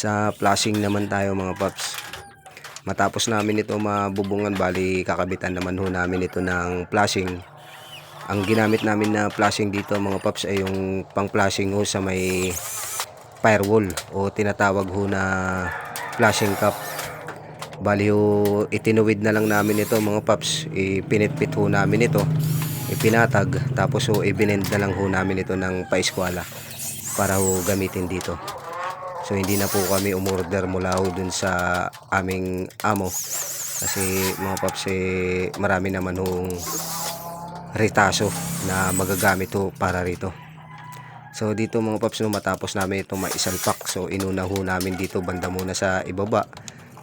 Sa flashing naman tayo mga paps. Matapos namin ito mabubungan, bali kakabitan naman ho namin ito ng flashing. Ang ginamit namin na flashing dito mga paps ay yung pang flashing ho sa may firewall o tinatawag ho na flashing cup. Bali ho, itinuwid na lang namin ito mga paps. Ipinitpit ho namin ito. Ipinatag. Tapos ho, ibinend na lang ho namin ito ng paiskwala para ho gamitin dito. So hindi na po kami umorder mula ho dun sa aming amo. Kasi mga paps eh, marami naman hong retaso na magagamit ho para rito. So dito mga paps no, matapos namin itong maisalpak. So inuna ho namin dito banda muna sa ibaba.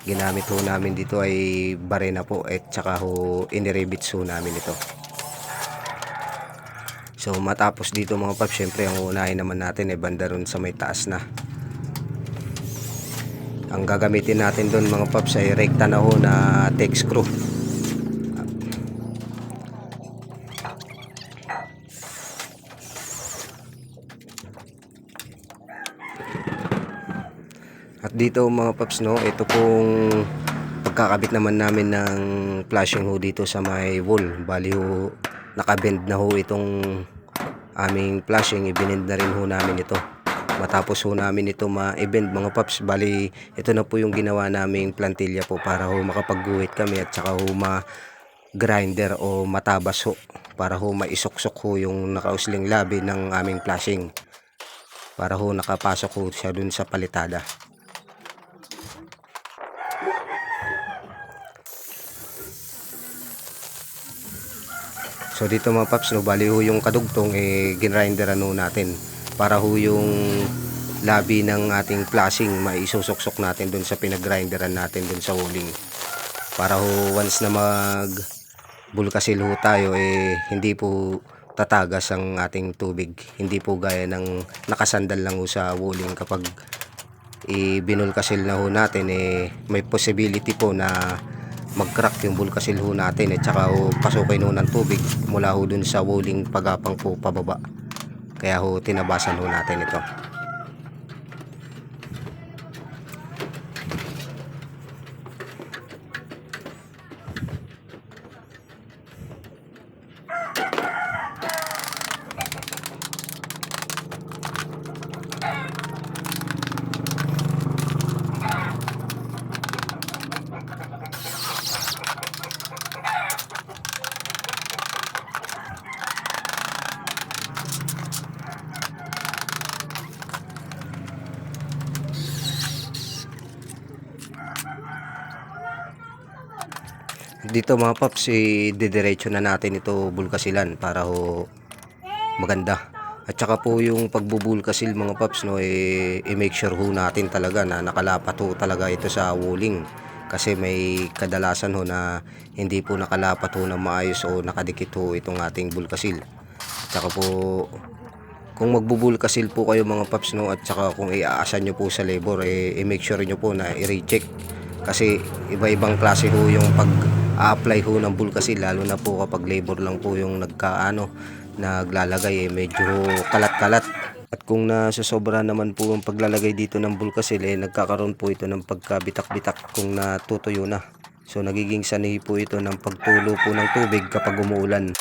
Ginamit ho namin dito ay barena po at saka ho inirebits ho namin ito. So matapos dito mga paps, syempre ang unahin naman natin ay banda ron sa may taas na. Ang gagamitin natin doon mga paps ay rekta na ho na tech screw. At dito mga paps no, ito pong pagkakabit naman namin ng flashing ho dito sa may wall. Bali ho, nakabend na ho itong aming flashing. Ibinend na rin ho namin ito. Matapos ho namin ito ma-bend mga paps. Bali, ito na po yung ginawa naming plantilla po para ho makapagguhit kami at saka ho ma grinder o matabas ho para ho maisuksok ho yung nakausling labi ng aming flashing para ho nakapasok ho siya dun sa palitada. So dito mga paps, no, bali ho yung kadugtong eh ginrinderan ho natin para ho yung labi ng ating flashing maisusok-sok natin dun sa pinagrinderan natin dun sa huling. Para ho once na mag bulkasil ho tayo eh hindi po tatagas ang ating tubig. Hindi po gaya ng nakasandal lang ho sa wuling kapag ibinulkasil na ho natin eh may possibility po na mag-crack yung bulkasil ho natin at saka ho pasukin ho ng tubig mula ho dun sa wuling pagapang po pababa. Kaya ho tinabasan ho natin ito. Dito mga paps, i-didiretso na natin ito bulkasilan para ho maganda. At saka po yung pagbubulkasil mga paps, no, eh, i-make sure ho natin talaga na nakalapat ho talaga ito sa wuling. Kasi may kadalasan ho na hindi po nakalapat ho na maayos o nakadikit ho itong ating bulkasil. At saka po, kung magbubulkasil po kayo mga paps, no, at saka kung iaasan nyo po sa labor, eh, i-make sure nyo po na i-recheck. Kasi iba-ibang klase ho yung pag a-apply ho ng bulkasil lalo na po kapag labor lang po yung nagkaano naglalagay eh medyo kalat-kalat. At kung nasosobra naman po ang paglalagay dito ng bulkasil eh nagkakaroon po ito ng pagkabitak-bitak kung natutuyo na. So nagiging sanay po ito ng pagtulo po ng tubig kapag umuulan